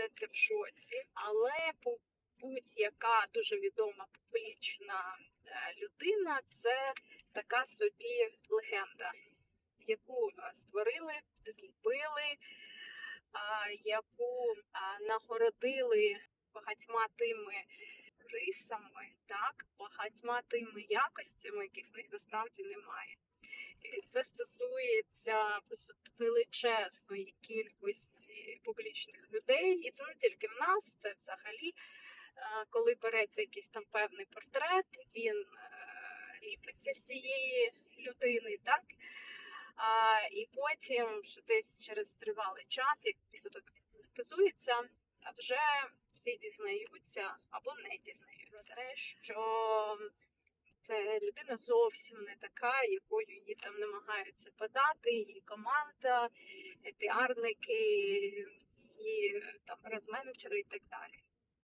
будете в шоці, але будь-яка дуже відома публічна е, людина це така собі легенда, яку е, створили, зліпили, яку нагородили багатьма тими рисами, так, багатьма тими якостями, яких в них насправді немає. І це стосується просто величезної кількості публічних людей, і це не тільки в нас, це взагалі, е, коли береться якийсь там певний портрет, він е, ліпиться з цієї людини, так? А, і потім вже десь через тривалий час, як після того а вже всі дізнаються або не дізнаються. Те, що це людина зовсім не така, якою її там намагаються подати, її команда, піарники, її бренд-менеджери і так далі.